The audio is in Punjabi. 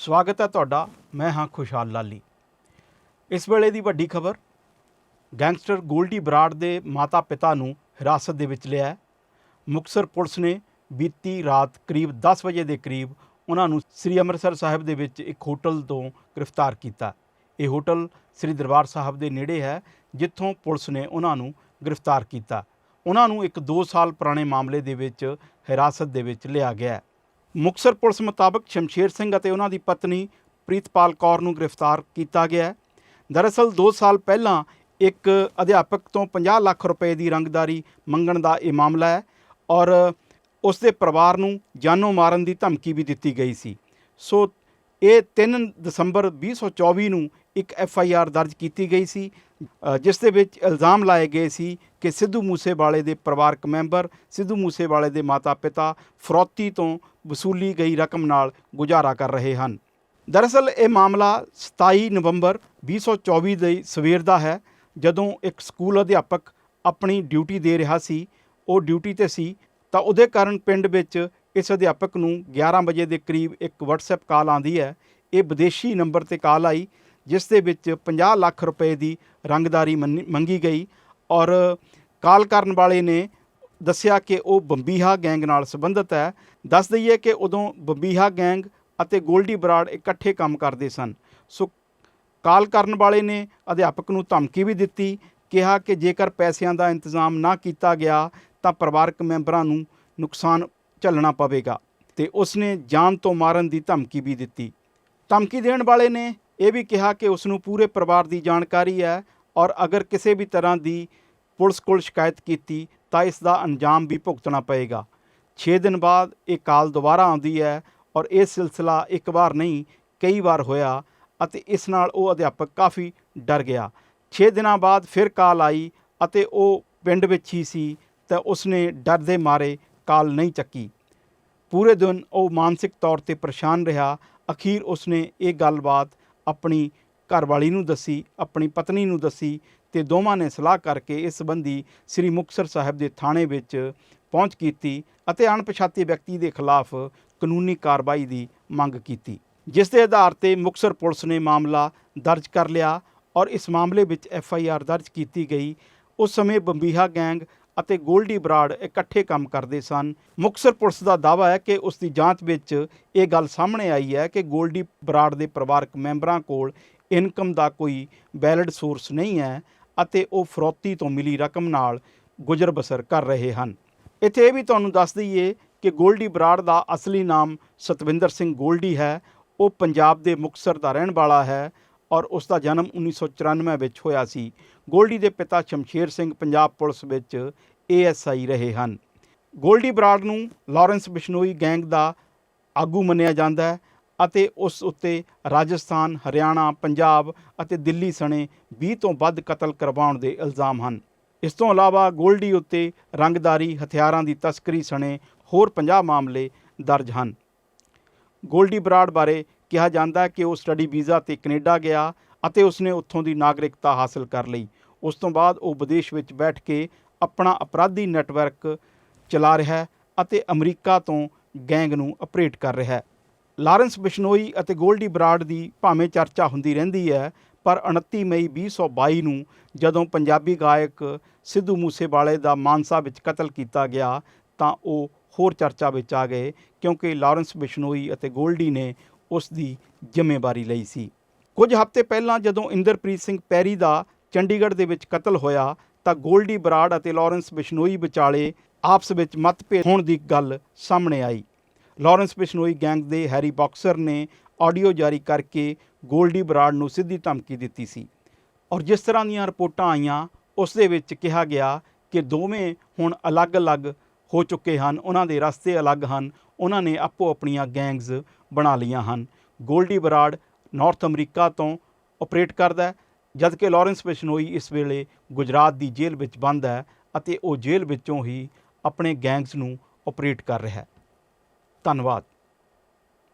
ਸਵਾਗਤ ਹੈ ਤੁਹਾਡਾ। ਮੈਂ ਹਾਂ ਖੁਸ਼ਹਾਲ ਲਾਲੀ। ਇਸ ਵੇਲੇ ਦੀ ਵੱਡੀ ਖਬਰ, ਗੈਂਗਸਟਰ ਗੋਲਡੀ ਬਰਾੜ ਦੇ ਮਾਤਾ-ਪਿਤਾ ਨੂੰ ਹਿਰਾਸਤ ਦੇ ਵਿੱਚ ਲਿਆ ਹੈ। ਮੁਕਤਸਰ ਪੁਲਿਸ ਨੇ ਬੀਤੀ ਰਾਤ ਕਰੀਬ 10 ਵਜੇ ਦੇ ਕਰੀਬ ਉਹਨਾਂ ਨੂੰ ਸ੍ਰੀ ਅੰਮ੍ਰਿਤਸਰ ਸਾਹਿਬ ਦੇ ਵਿੱਚ ਇੱਕ ਹੋਟਲ ਤੋਂ ਗ੍ਰਿਫਤਾਰ ਕੀਤਾ। ਇਹ ਹੋਟਲ ਸ੍ਰੀ ਦਰਬਾਰ ਸਾਹਿਬ ਦੇ ਨੇੜੇ ਹੈ, ਜਿੱਥੋਂ ਪੁਲਿਸ ਨੇ ਉਹਨਾਂ ਨੂੰ ਗ੍ਰਿਫਤਾਰ ਕੀਤਾ। ਉਹਨਾਂ ਨੂੰ ਇੱਕ 2 ਸਾਲ ਪੁਰਾਣੇ ਮਾਮਲੇ ਦੇ ਵਿੱਚ ਹਿਰਾਸਤ ਦੇ ਵਿੱਚ ਲਿਆ ਗਿਆ ਹੈ। ਮੁਕਤਸਰ ਪੁਲਿਸ ਮੁਤਾਬਕ ਸ਼ਮਸ਼ੇਰ ਸਿੰਘ ਅਤੇ ਉਹਨਾਂ ਦੀ ਪਤਨੀ ਪ੍ਰੀਤਪਾਲ ਕੌਰ ਨੂੰ ਗ੍ਰਿਫਤਾਰ ਕੀਤਾ ਗਿਆ ਹੈ। ਦਰਅਸਲ 2 ਸਾਲ ਪਹਿਲਾਂ ਇੱਕ ਅਧਿਆਪਕ ਤੋਂ 50 ਲੱਖ ਰੁਪਏ ਦੀ ਰੰਗਦਾਰੀ ਮੰਗਣ ਦਾ ਇਹ ਮਾਮਲਾ ਹੈ ਔਰ ਉਸ ਦੇ ਪਰਿਵਾਰ ਨੂੰ ਜਾਨੋਂ ਮਾਰਨ ਦੀ ਧਮਕੀ ਵੀ ਦਿੱਤੀ ਗਈ ਸੀ। ਸੋ ਇਹ 3 ਦਸੰਬਰ 2024 ਨੂੰ ਇੱਕ ਐਫ ਆਈ ਆਰ ਦਰਜ ਕੀਤੀ ਗਈ ਸੀ ਜਿਸ ਦੇ ਵਿੱਚ ਇਲਜ਼ਾਮ ਲਾਏ ਗਏ ਸੀ ਕਿ ਸਿੱਧੂ ਮੂਸੇਵਾਲੇ ਦੇ ਪਰਿਵਾਰਕ ਮੈਂਬਰ, ਸਿੱਧੂ ਮੂਸੇਵਾਲੇ ਦੇ ਮਾਤਾ-ਪਿਤਾ ਫਰੋਤੀ ਤੋਂ ਵਸੂਲੀ ਗਈ ਰਕਮ ਨਾਲ ਗੁਜ਼ਾਰਾ ਕਰ ਰਹੇ ਹਨ। ਦਰਅਸਲ, ਇਹ ਮਾਮਲਾ 27 ਨਵੰਬਰ 2024 ਦੇ ਸਵੇਰ ਦਾ ਹੈ, ਜਦੋਂ ਇੱਕ ਸਕੂਲ ਅਧਿਆਪਕ ਆਪਣੀ ਡਿਊਟੀ ਦੇ ਰਿਹਾ ਸੀ। ਉਹ ਡਿਊਟੀ ਤੇ ਸੀ, ਤਾਂ ਉਹਦੇ ਕਾਰਨ ਪਿੰਡ ਵਿੱਚ ਇਸ ਅਧਿਆਪਕ ਨੂੰ 11 ਵਜੇ ਦੇ ਕਰੀਬ ਇੱਕ WhatsApp ਕਾਲ ਆਂਦੀ ਹੈ। ਇਹ ਵਿਦੇਸ਼ੀ ਨੰਬਰ ਤੇ ਕਾਲ ਆਈ ਜਿਸ ਦੇ ਵਿੱਚ 50 ਲੱਖ ਰੁਪਏ ਦੀ ਰੰਗਦਾਰੀ ਮੰਨੀ- ਮੰਗੀ ਗਈ ਔਰ ਕਾਲ ਕਰਨ ਵਾਲੇ ਨੇ ਦੱਸਿਆ ਕਿ ਉਹ ਬੰਬੀਹਾ ਗੈਂਗ ਨਾਲ ਸੰਬੰਧਿਤ ਹੈ। ਦੱਸ ਦਈਏ ਕਿ ਉਦੋਂ ਬੰਬੀਹਾ ਗੈਂਗ ਅਤੇ ਗੋਲਡੀ ਬਰਾੜ ਇਕੱਠੇ ਕੰਮ ਕਰਦੇ ਸਨ। ਸੋ ਕਾਲ ਕਰਨ ਵਾਲੇ ਨੇ ਅਧਿਆਪਕ ਨੂੰ ਧਮਕੀ ਵੀ ਦਿੱਤੀ, ਕਿਹਾ ਕਿ ਜੇਕਰ ਪੈਸਿਆਂ ਦਾ ਇੰਤਜ਼ਾਮ ਨਾ ਕੀਤਾ ਗਿਆ ਤਾਂ ਪਰਿਵਾਰਕ ਮੈਂਬਰਾਂ ਨੂੰ ਨੁਕਸਾਨ ਝੱਲਣਾ ਪਵੇਗਾ। ਤੇ ਉਸਨੇ ਜਾਨ ਤੋਂ ਮਾਰਨ ਦੀ ਧਮਕੀ ਵੀ ਦਿੱਤੀ। ਧਮਕੀ ਦੇਣ ਵਾਲੇ ਨੇ ਇਹ ਵੀ ਕਿਹਾ ਕਿ ਉਸ ਨੂੰ ਪੂਰੇ ਪਰਿਵਾਰ ਦੀ ਜਾਣਕਾਰੀ ਹੈ ਔਰ ਅਗਰ ਕਿਸੇ ਵੀ ਤਰ੍ਹਾਂ ਦੀ ਪੁਲਿਸ ਕੋਲ ਸ਼ਿਕਾਇਤ ਕੀਤੀ ਤਾਂ ਇਸ ਦਾ ਅੰਜਾਮ ਵੀ ਭੁਗਤਣਾ ਪਏਗਾ। 6 ਦਿਨ ਬਾਅਦ ਇਹ ਕਾਲ ਦੁਬਾਰਾ ਆਉਂਦੀ ਹੈ ਔਰ ਇਹ ਸਿਲਸਿਲਾ ਇੱਕ ਵਾਰ ਨਹੀਂ, ਕਈ ਵਾਰ ਹੋਇਆ ਅਤੇ ਇਸ ਨਾਲ ਉਹ ਅਧਿਆਪਕ ਕਾਫੀ ਡਰ ਗਿਆ। 6 ਦਿਨਾਂ ਬਾਅਦ ਫਿਰ ਕਾਲ ਆਈ ਅਤੇ ਉਹ ਪਿੰਡ ਵਿੱਚ ਹੀ ਸੀ ਤਾਂ ਉਸਨੇ ਡਰ ਦੇ ਮਾਰੇ ਕਾਲ ਨਹੀਂ ਚੱਕੀ। ਪੂਰੇ ਦਿਨ ਉਹ ਮਾਨਸਿਕ ਤੌਰ ਤੇ ਪਰੇਸ਼ਾਨ ਰਿਹਾ। ਅਖੀਰ ਉਸਨੇ ਇਹ ਗੱਲਬਾਤ ਆਪਣੀ ਘਰਵਾਲੀ ਨੂੰ ਦੱਸੀ, ਆਪਣੀ ਪਤਨੀ ਨੂੰ ਦੱਸੀ ਤੇ ਦੋਵਾਂ ਨੇ ਸਲਾਹ ਕਰਕੇ ਇਸ ਸੰਬੰਧੀ ਸ੍ਰੀ ਮੁਕਤਸਰ ਸਾਹਿਬ ਦੇ ਥਾਣੇ ਵਿੱਚ ਪਹੁੰਚ ਕੀਤੀ ਅਤੇ ਅਣਪਛਾਤੇ ਵਿਅਕਤੀ ਦੇ ਖਿਲਾਫ ਕਾਨੂੰਨੀ ਕਾਰਵਾਈ ਦੀ ਮੰਗ ਕੀਤੀ, ਜਿਸ ਦੇ ਆਧਾਰ ਤੇ ਮੁਕਤਸਰ ਪੁਲਿਸ ਨੇ ਮਾਮਲਾ ਦਰਜ ਕਰ ਲਿਆ ਔਰ ਇਸ ਮਾਮਲੇ ਵਿੱਚ ਐਫ ਆਈ ਆਰ ਦਰਜ ਕੀਤੀ ਗਈ। ਉਸ ਸਮੇਂ ਬੰਬੀਹਾ ਗੈਂਗ ਅਤੇ ਗੋਲਡੀ ਬਰਾੜ ਇਕੱਠੇ ਕੰਮ ਕਰਦੇ ਸਨ। ਮੁਕਤਸਰ ਪੁਲਿਸ ਦਾ ਦਾਅਵਾ ਹੈ ਕਿ ਉਸ ਦੀ ਜਾਂਚ ਵਿੱਚ ਇਹ ਗੱਲ ਸਾਹਮਣੇ ਆਈ ਹੈ ਕਿ ਗੋਲਡੀ ਬਰਾੜ ਦੇ ਪਰਿਵਾਰਕ ਮੈਂਬਰਾਂ ਕੋਲ ਇਨਕਮ ਦਾ ਕੋਈ ਵੈਲਿਡ ਸੋਰਸ ਨਹੀਂ ਹੈ ਅਤੇ ਉਹ ਫਰੋਤੀ ਤੋਂ ਮਿਲੀ ਰਕਮ ਨਾਲ ਗੁਜ਼ਰ ਬਸਰ ਕਰ ਰਹੇ ਹਨ। ਇੱਥੇ ਇਹ ਵੀ ਤੁਹਾਨੂੰ ਦੱਸ ਦਈਏ ਕਿ ਗੋਲਡੀ ਬਰਾੜ ਦਾ ਅਸਲੀ ਨਾਮ ਸਤਵਿੰਦਰ ਸਿੰਘ ਗੋਲਡੀ ਹੈ। ਉਹ ਪੰਜਾਬ ਦੇ ਮੁਕਤਸਰ ਦਾ ਰਹਿਣ ਵਾਲਾ ਹੈ ਔਰ ਉਸ ਦਾ ਜਨਮ 1994 ਵਿੱਚ ਹੋਇਆ ਸੀ। ਗੋਲਡੀ ਦੇ ਪਿਤਾ ਸ਼ਮਸ਼ੇਰ ਸਿੰਘ ਪੰਜਾਬ ਪੁਲਿਸ ਵਿੱਚ ਏਐਸਆਈ ਰਹੇ ਹਨ। ਗੋਲਡੀ ਬਰਾੜ ਨੂੰ ਲਾਰੈਂਸ ਬਿਸ਼ਨੋਈ ਗੈਂਗ ਦਾ ਆਗੂ ਮੰਨਿਆ ਜਾਂਦਾ ਹੈ ਅਤੇ ਉਸ ਉੱਤੇ ਰਾਜਸਥਾਨ, ਹਰਿਆਣਾ, ਪੰਜਾਬ ਅਤੇ ਦਿੱਲੀ ਸਣੇ 20 ਤੋਂ ਵੱਧ ਕਤਲ ਕਰਵਾਉਣ ਦੇ ਇਲਜ਼ਾਮ ਹਨ। ਇਸ ਤੋਂ ਇਲਾਵਾ ਗੋਲਡੀ ਉੱਤੇ ਰੰਗਦਾਰੀ ਹਥਿਆਰਾਂ ਦੀ ਤਸਕਰੀ ਸਣੇ ਹੋਰ 50 ਮਾਮਲੇ ਦਰਜ ਹਨ। ਗੋਲਡੀ ਬਰਾੜ ਬਾਰੇ ਕਿਹਾ ਜਾਂਦਾ ਹੈ ਕਿ ਉਹ ਸਟੱਡੀ ਵੀਜ਼ਾ ਤੇ ਕੈਨੇਡਾ ਗਿਆ ਅਤੇ ਉਸਨੇ ਉੱਥੋਂ ਦੀ ਨਾਗਰਿਕਤਾ ਹਾਸਲ ਕਰ ਲਈ। ਉਸ ਤੋਂ ਬਾਅਦ ਉਹ ਵਿਦੇਸ਼ ਵਿੱਚ ਬੈਠ ਕੇ ਆਪਣਾ ਅਪਰਾਧੀ ਨੈਟਵਰਕ ਚਲਾ ਰਿਹਾ ਹੈ ਅਤੇ ਅਮਰੀਕਾ ਤੋਂ ਗੈਂਗ ਨੂੰ ਆਪਰੇਟ ਕਰ ਰਿਹਾ ਹੈ। ਲਾਰੈਂਸ ਬਿਸ਼ਨੋਈ ਅਤੇ ਗੋਲਡੀ ਬਰਾਡ ਦੀ ਭਾਵੇਂ ਚਰਚਾ ਹੁੰਦੀ ਰਹਿੰਦੀ ਹੈ, ਪਰ 29 ਮਈ 2022 ਨੂੰ ਜਦੋਂ ਪੰਜਾਬੀ ਗਾਇਕ ਸਿੱਧੂ ਮੂਸੇਵਾਲੇ ਦਾ ਮਾਨਸਾ ਵਿੱਚ ਕਤਲ ਕੀਤਾ ਗਿਆ, ਤਾਂ ਉਹ ਹੋਰ ਚਰਚਾ ਵਿੱਚ ਆ ਗਏ, ਕਿਉਂਕਿ ਲਾਰੈਂਸ ਬਿਸ਼ਨੋਈ ਅਤੇ ਗੋਲਡੀ ਨੇ ਉਸ ਦੀ ਜ਼ਿੰਮੇਵਾਰੀ ਲਈ ਸੀ। ਕੁਝ ਹਫ਼ਤੇ ਪਹਿਲਾਂ ਜਦੋਂ ਇੰਦਰਪ੍ਰੀਤ ਸਿੰਘ ਪੈਰੀ ਦਾ ਚੰਡੀਗੜ੍ਹ ਦੇ ਵਿੱਚ ਕਤਲ ਹੋਇਆ ਤਾਂ ਗੋਲਡੀ ਬਰਾੜ ਅਤੇ ਲਾਰੈਂਸ ਬਿਸ਼ਨੋਈ ਵਿਚਾਲੇ ਆਪਸ ਵਿੱਚ ਮਤਭੇਦ ਹੋਣ ਦੀ ਗੱਲ ਸਾਹਮਣੇ ਆਈ। ਲਾਰੈਂਸ ਬਿਸ਼ਨੋਈ ਗੈਂਗ ਦੇ ਹੈਰੀ ਬਾਕਸਰ ਨੇ ਆਡੀਓ ਜਾਰੀ ਕਰਕੇ ਗੋਲਡੀ ਬਰਾੜ ਨੂੰ ਸਿੱਧੀ ਧਮਕੀ ਦਿੱਤੀ ਸੀ। ਔਰ ਜਿਸ ਤਰ੍ਹਾਂ ਦੀਆਂ ਰਿਪੋਰਟਾਂ ਆਈਆਂ, ਉਸ ਦੇ ਵਿੱਚ ਕਿਹਾ ਗਿਆ ਕਿ ਦੋਵੇਂ ਹੁਣ ਅਲੱਗ-ਅਲੱਗ ਹੋ ਚੁੱਕੇ ਹਨ, ਉਹਨਾਂ ਦੇ ਰਸਤੇ ਅਲੱਗ ਹਨ, ਉਹਨਾਂ ਨੇ ਆਪੋ ਆਪਣੀਆਂ ਗੈਂਗਸ ਬਣਾ ਲਈਆਂ ਹਨ। ਗੋਲਡੀ ਬਰਾੜ ਨਾਰਥ ਅਮਰੀਕਾ ਤੋਂ ਆਪਰੇਟ ਕਰਦਾ ਹੈ ਜਦਕਿ ਲਾਰੈਂਸ ਬਿਸ਼ਨੋਈ ਇਸ ਵੇਲੇ ਗੁਜਰਾਤ ਦੀ ਜੇਲ੍ਹ ਵਿੱਚ ਬੰਦ ਹੈ ਅਤੇ ਉਹ ਜੇਲ੍ਹ ਵਿੱਚੋਂ ਹੀ ਆਪਣੇ ਗੈਂਗਸ ਨੂੰ ਆਪਰੇਟ ਕਰ ਰਿਹਾ ਹੈ। ਧੰਨਵਾਦ।